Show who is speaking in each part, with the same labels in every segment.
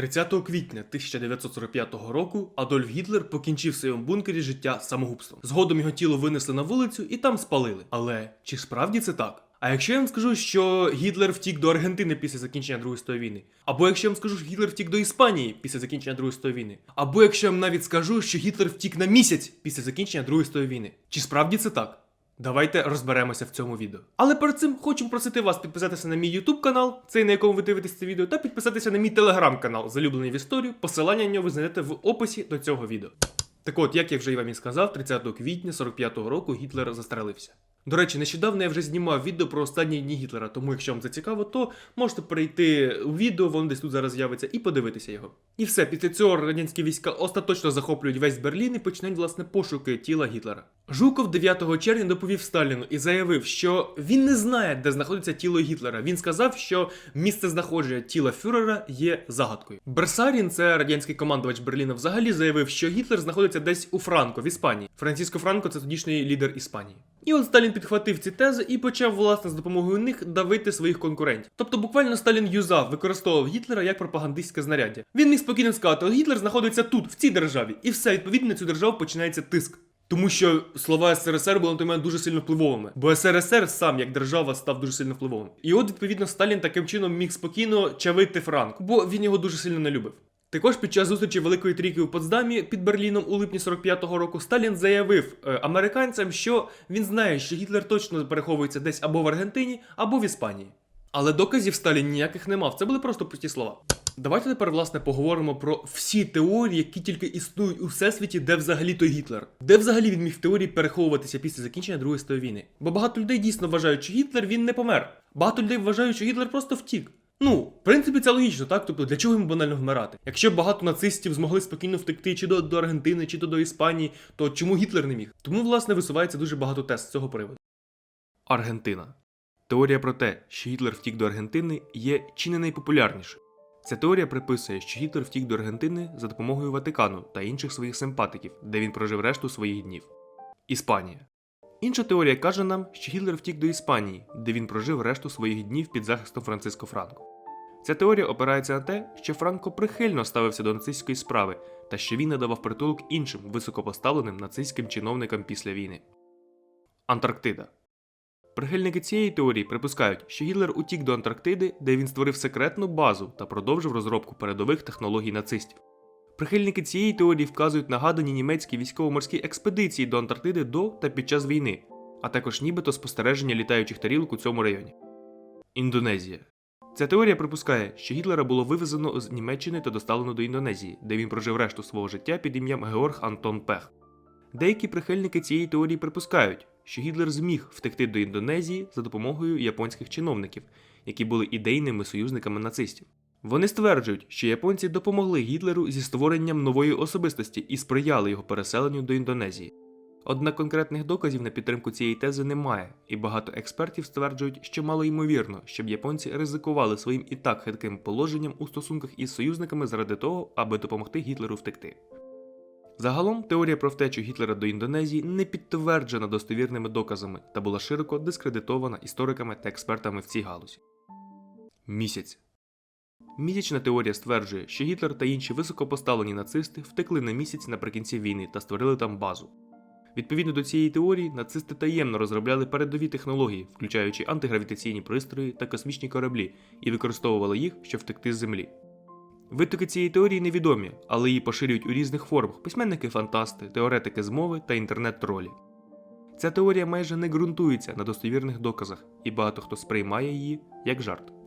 Speaker 1: 30 квітня 1945 року Адольф Гітлер покінчив в своєму бункері життя самогубством. Згодом його тіло винесли на вулицю і там спалили. Але чи справді це так? А якщо я вам скажу, що Гітлер втік до Аргентини після закінчення Другої світової війни, або якщо я вам скажу, що Гітлер втік до Іспанії після закінчення Другої світової війни, або якщо я вам навіть скажу, що Гітлер втік на місяць після закінчення Другої світової війни, чи справді це так? Давайте розберемося в цьому відео. Але перед цим хочу просити вас підписатися на мій YouTube канал, цей на якому ви дивитесь це відео, та підписатися на мій телеграм канал, залюблений в історію. Посилання на нього ви знайдете в описі до цього відео. Так от, як я вже і вам і сказав, 30 квітня 45-го року Гітлер застрелився. До речі, нещодавно я вже знімав відео про останні дні Гітлера, тому якщо вам зацікаво, то можете перейти у відео, воно десь тут зараз з'явиться, і подивитися його. І все, після цього радянські війська остаточно захоплюють весь Берлін і починають власне пошуки тіла Гітлера. Жуков 9 червня доповів Сталіну і заявив, що він не знає, де знаходиться тіло Гітлера. Він сказав, що місце знаходження тіла фюрера є загадкою. Берсарін, це радянський командувач Берліна, взагалі заявив, що Гітлер знаходиться десь у Франко в Іспанії. Франциско Франко це тодішній лідер Іспанії. І от Сталін підхватив ці тези і почав власне з допомогою них давити своїх конкурентів. Тобто, буквально Сталін юзав, використовував Гітлера як пропагандистське знаряддя. Він міг спокійно сказати, «От Гітлер знаходиться тут, в цій державі, і все відповідно на цю державу починається тиск. Тому що слова СРСР були на той момент дуже сильно впливовими, бо СРСР сам як держава став дуже сильно впливовим. І от відповідно Сталін таким чином міг спокійно чавити Франк, бо він його дуже сильно не любив. Також під час зустрічі Великої трійки у Потсдамі під Берліном у липні 45-го року Сталін заявив е, американцям, що він знає, що Гітлер точно переховується десь або в Аргентині, або в Іспанії. Але доказів Сталін ніяких не мав. Це були просто пусті слова. Давайте тепер власне поговоримо про всі теорії, які тільки існують у всесвіті, де взагалі той Гітлер, де взагалі він міг в теорії переховуватися після закінчення Другої світової війни. Бо багато людей дійсно вважають, що Гітлер він не помер. Багато людей вважають, що Гітлер просто втік. Ну, в принципі, це логічно, так? Тобто, для чого йому банально вмирати? Якщо багато нацистів змогли спокійно втекти чи до, до Аргентини, чи то до Іспанії, то чому Гітлер не міг? Тому, власне, висувається дуже багато тест з цього приводу. Аргентина. Теорія про те, що Гітлер втік до Аргентини, є чи не найпопулярнішою. Ця теорія приписує, що Гітлер втік до Аргентини за допомогою Ватикану та інших своїх симпатиків, де він прожив решту своїх днів. Іспанія. Інша теорія каже нам, що Гітлер втік до Іспанії, де він прожив решту своїх днів під захистом Франциско Франко. Ця теорія опирається на те, що Франко прихильно ставився до нацистської справи та що він надавав притулок іншим високопоставленим нацистським чиновникам після війни. Антарктида. Прихильники цієї теорії припускають, що Гітлер утік до Антарктиди, де він створив секретну базу та продовжив розробку передових технологій нацистів. Прихильники цієї теорії вказують нагадані німецькі військово-морські експедиції до Антарктиди до та під час війни, а також нібито спостереження літаючих тарілок у цьому районі. Індонезія. Ця теорія припускає, що Гітлера було вивезено з Німеччини та доставлено до Індонезії, де він прожив решту свого життя під ім'ям Георг Антон Пех. Деякі прихильники цієї теорії припускають, що Гітлер зміг втекти до Індонезії за допомогою японських чиновників, які були ідейними союзниками нацистів. Вони стверджують, що японці допомогли Гітлеру зі створенням нової особистості і сприяли його переселенню до Індонезії. Однак конкретних доказів на підтримку цієї тези немає, і багато експертів стверджують, що мало ймовірно, щоб японці ризикували своїм і так хитким положенням у стосунках із союзниками заради того, аби допомогти Гітлеру втекти. Загалом теорія про втечу Гітлера до Індонезії не підтверджена достовірними доказами та була широко дискредитована істориками та експертами в цій галузі. Місяць Місячна теорія стверджує, що Гітлер та інші високопоставлені нацисти втекли на місяць наприкінці війни та створили там базу. Відповідно до цієї теорії, нацисти таємно розробляли передові технології, включаючи антигравітаційні пристрої та космічні кораблі, і використовували їх, щоб втекти з землі. Витоки цієї теорії невідомі, але її поширюють у різних формах письменники-фантасти, теоретики змови та інтернет-тролі. Ця теорія майже не ґрунтується на достовірних доказах, і багато хто сприймає її як жарт.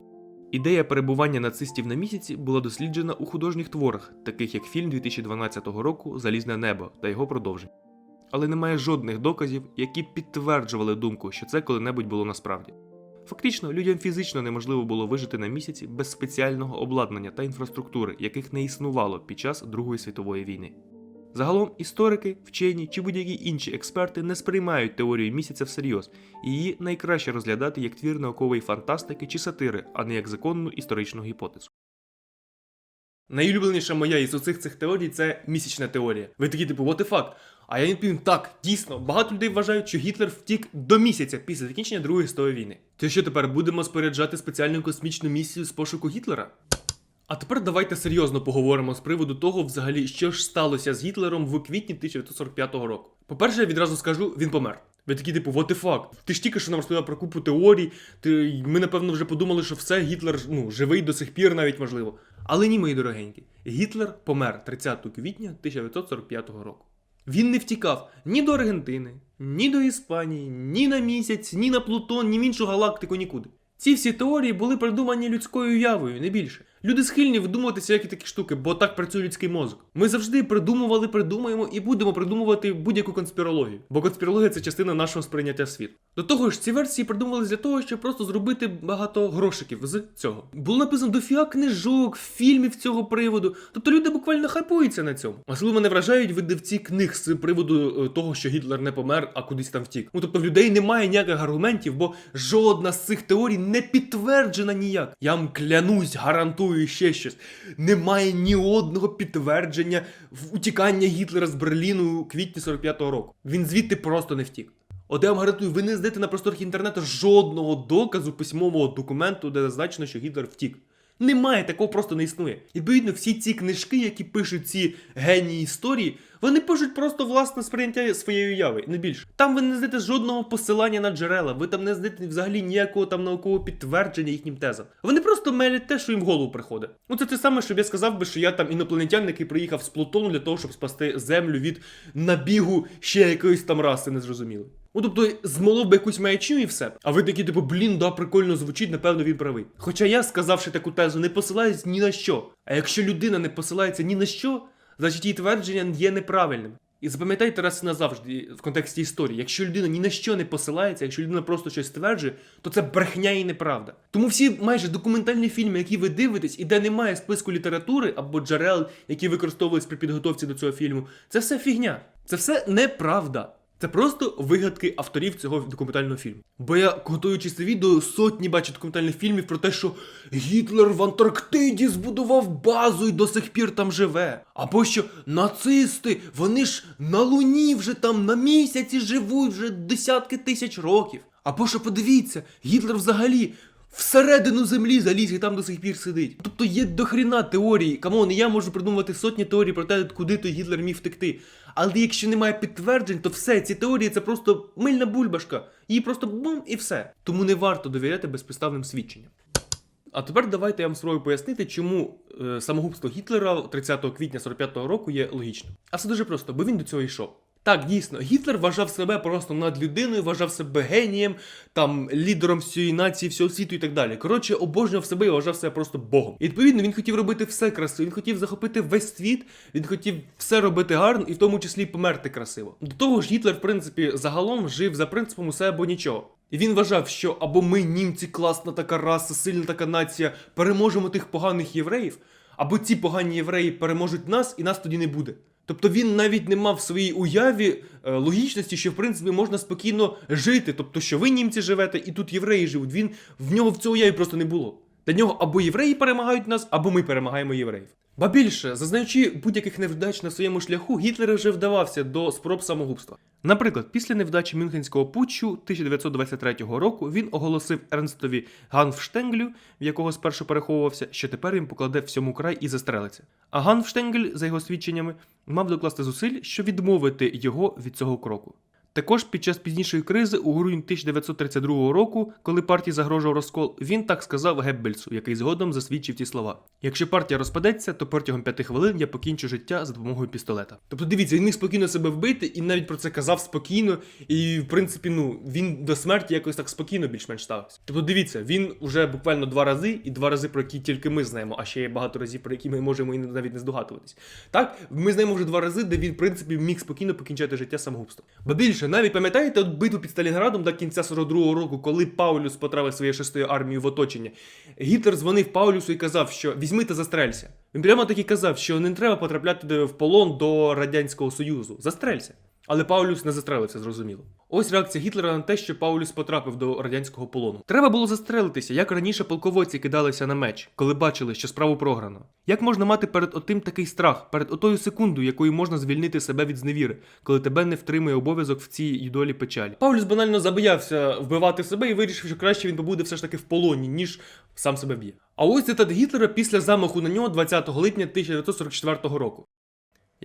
Speaker 1: Ідея перебування нацистів на місяці була досліджена у художніх творах, таких як фільм 2012 року Залізне небо та його продовження. Але немає жодних доказів, які підтверджували думку, що це коли-небудь було насправді. Фактично, людям фізично неможливо було вижити на місяці без спеціального обладнання та інфраструктури, яких не існувало під час Другої світової війни. Загалом історики, вчені чи будь-які інші експерти не сприймають теорію місяця всерйоз, і її найкраще розглядати як твір наукової фантастики чи сатири, а не як законну історичну гіпотезу. Найулюбленіша моя із усіх цих теорій це місячна теорія. Ви такі типу, what the fuck? А я відповім так, дійсно, багато людей вважають, що Гітлер втік до місяця після закінчення Другої світової війни. То що тепер будемо споряджати спеціальну космічну місію з пошуку Гітлера? А тепер давайте серйозно поговоримо з приводу того, взагалі, що ж сталося з Гітлером в квітні 1945 року. По-перше, я відразу скажу, він помер. Ви такі, типу, what the fuck? Ти ж тільки що нам розповідав про купу теорій. Ти... Ми, напевно, вже подумали, що все, Гітлер ну, живий до сих пір, навіть можливо. Але ні, мої дорогенькі, Гітлер помер 30 квітня 1945 року. Він не втікав ні до Аргентини, ні до Іспанії, ні на місяць, ні на Плутон, ні в іншу галактику, нікуди. Ці всі теорії були придумані людською уявою, не більше. Люди схильні видумувати всякі такі штуки, бо так працює людський мозок. Ми завжди придумували, придумаємо і будемо придумувати будь-яку конспірологію, бо конспірологія це частина нашого сприйняття світу. До того ж, ці версії придумували для того, щоб просто зробити багато грошиків з цього. Було написано дофіга книжок, фільмів цього приводу. Тобто люди буквально хайпуються на цьому. Можливо, мене вражають видавці книг з приводу е, того, що Гітлер не помер, а кудись там втік. Ну тобто в людей немає ніяких аргументів, бо жодна з цих теорій не підтверджена ніяк. Я вам клянусь, гарантую ще щось. Немає ні одного підтвердження в утікання Гітлера з Берліну у квітні 45-го року. Він звідти просто не втік. От я вам гарантую, ви не знайдете на просторах інтернету жодного доказу письмового документу, де зазначено, що Гітлер втік. Немає, такого просто не існує. І, Відповідно, всі ці книжки, які пишуть ці генії історії, вони пишуть просто власне сприйняття своєї уяви, не більше. Там ви не знайдете жодного посилання на джерела, ви там не знайдете взагалі ніякого там наукового підтвердження їхнім тезам. Вони просто мелять те, що їм в голову приходить. Ну це те саме, щоб я сказав би, що я там інопланетянин, який приїхав з Плутону для того, щоб спасти землю від набігу ще якоїсь там раси незрозумілої. Ну, тобто, змолов би якусь маячню і все. А ви такі, типу, блін, да, прикольно звучить, напевно, він правий. Хоча я, сказавши таку тезу, не посилаюсь ні на що. А якщо людина не посилається ні на що, значить її твердження є неправильним. І запам'ятайте раз назавжди в контексті історії, якщо людина ні на що не посилається, якщо людина просто щось стверджує, то це брехня і неправда. Тому всі майже документальні фільми, які ви дивитесь, і де немає списку літератури або джерел, які використовуються при підготовці до цього фільму, це все фігня. Це все неправда. Це просто вигадки авторів цього документального фільму. Бо я, готуючи це відео, сотні бачу документальних фільмів про те, що Гітлер в Антарктиді збудував базу і до сих пір там живе. Або що нацисти, вони ж на Луні вже там на місяці живуть вже десятки тисяч років. Або що подивіться, Гітлер взагалі. Всередину землі заліз і там до сих пір сидить. Тобто є дохріна теорії. Камон, я можу придумувати сотні теорій про те, куди той Гітлер міг втекти. Але якщо немає підтверджень, то все, ці теорії це просто мильна бульбашка. Її просто бум і все. Тому не варто довіряти безпідставним свідченням. А тепер давайте я вам спробую пояснити, чому е, самогубство Гітлера 30 квітня 45-го року є логічним. А все дуже просто, бо він до цього йшов. Так, дійсно, Гітлер вважав себе просто над людиною, вважав себе генієм, там лідером всієї нації, всього світу і так далі. Коротше, обожнював себе і вважав себе просто Богом. І відповідно він хотів робити все красиво, він хотів захопити весь світ, він хотів все робити гарно і в тому числі померти красиво. До того ж, Гітлер, в принципі, загалом жив за принципом усе або нічого. І він вважав, що або ми, німці, класна така раса, сильна така нація, переможемо тих поганих євреїв, або ці погані євреї переможуть нас, і нас тоді не буде. Тобто він навіть не мав в своїй уяві е, логічності, що в принципі можна спокійно жити. Тобто, що ви німці живете, і тут євреї живуть. Він в нього в цій уяві просто не було. Для нього або євреї перемагають нас, або ми перемагаємо євреїв. Ба більше, зазнаючи будь-яких невдач на своєму шляху, Гітлер вже вдавався до спроб самогубства. Наприклад, після невдачі Мюнхенського путчу 1923 року він оголосив Ернстові Ганфштенглю, в якого спершу переховувався, що тепер він покладе всьому край і застрелиться. А Ганфштенгель, за його свідченнями, мав докласти зусиль, щоб відмовити його від цього кроку. Також під час пізнішої кризи у грудні 1932 року, коли партії загрожував розкол, він так сказав Геббельсу, який згодом засвідчив ці слова: якщо партія розпадеться, то протягом п'яти хвилин я покінчу життя за допомогою пістолета. Тобто, дивіться, він міг спокійно себе вбити і навіть про це казав спокійно. І в принципі, ну він до смерті якось так спокійно більш-менш ставився. Тобто, дивіться, він уже буквально два рази, і два рази, про які тільки ми знаємо, а ще є багато разів, про які ми можемо і навіть не здогадуватись. Так, ми знаємо вже два рази, де він, в принципі, міг спокійно покінчати життя самогубством. Бо більше, навіть пам'ятаєте от битву під Сталінградом до кінця 42-го року, коли Паулюс потравив своєю шестою армією в оточення, Гітлер дзвонив Паулюсу і казав, що візьми та застрелься. Він прямо таки казав, що не треба потрапляти в полон до Радянського Союзу. Застрелься. Але Паулюс не застрелився, зрозуміло. Ось реакція Гітлера на те, що Паулюс потрапив до радянського полону. Треба було застрелитися, як раніше полководці кидалися на меч, коли бачили, що справу програно. Як можна мати перед отим такий страх, перед отою секундою, якою можна звільнити себе від зневіри, коли тебе не втримує обов'язок в цій ідолі печалі? Паулюс банально забоявся вбивати себе і вирішив, що краще він побуде все ж таки в полоні, ніж сам себе б'є. А ось цитат Гітлера після замаху на нього 20 липня 1944 року.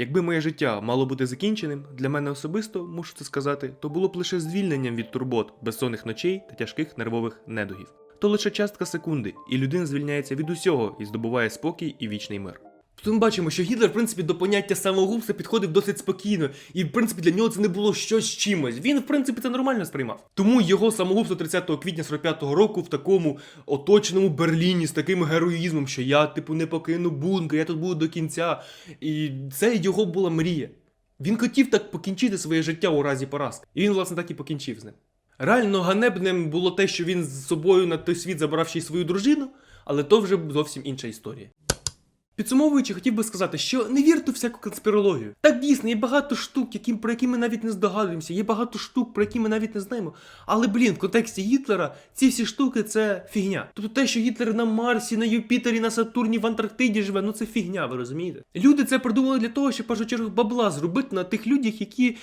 Speaker 1: Якби моє життя мало бути закінченим, для мене особисто, мушу це сказати, то було б лише звільненням від турбот, безсонних ночей та тяжких нервових недугів. То лише частка секунди, і людина звільняється від усього і здобуває спокій і вічний мир. Тут ми бачимо, що Гітлер, в принципі, до поняття самогубства підходив досить спокійно, і в принципі для нього це не було щось чимось. Він, в принципі, це нормально сприймав. Тому його самогубство 30 квітня 45-го року в такому оточеному Берліні з таким героїзмом, що я, типу, не покину бункер, я тут буду до кінця. І це його була мрія. Він хотів так покінчити своє життя у разі поразки. І він, власне, так і покінчив з ним. Реально ганебним було те, що він з собою на той світ забрав ще й свою дружину, але то вже зовсім інша історія. Підсумовуючи, хотів би сказати, що не вірте всяку конспірологію. Так дійсно, є багато штук, які, про які ми навіть не здогадуємося, є багато штук, про які ми навіть не знаємо. Але блін, в контексті Гітлера ці всі штуки це фігня. Тобто те, що Гітлер на Марсі, на Юпітері, на Сатурні, в Антарктиді живе, ну це фігня, ви розумієте? Люди це придумали для того, щоб в першу чергу бабла зробити на тих людях, які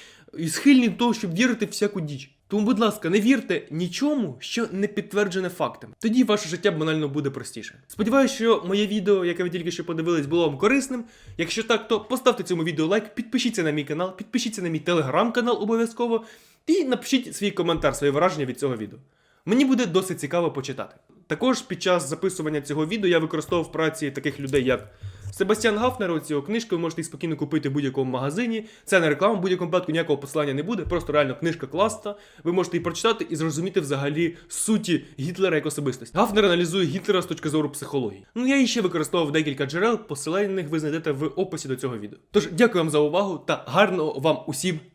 Speaker 1: схильні до того, щоб вірити всяку діч. Тому, будь ласка, не вірте нічому, що не підтверджене фактами. Тоді ваше життя банально буде простіше. Сподіваюсь, що моє відео, яке ви тільки що подивились, було вам корисним. Якщо так, то поставте цьому відео лайк, підпишіться на мій канал, підпишіться на мій телеграм-канал обов'язково і напишіть свій коментар, своє враження від цього відео. Мені буде досить цікаво почитати. Також під час записування цього відео я використовував праці таких людей, як Себастьян Гафнер, оцю книжку ви можете її спокійно купити в будь-якому магазині. Це не реклама, в будь-якому випадку ніякого посилання не буде. Просто реально книжка класна. Ви можете її прочитати і зрозуміти взагалі суті Гітлера як особистості. Гафнер аналізує Гітлера з точки зору психології. Ну я і ще використовував декілька джерел, посилання на них ви знайдете в описі до цього відео. Тож дякую вам за увагу та гарного вам усім дня!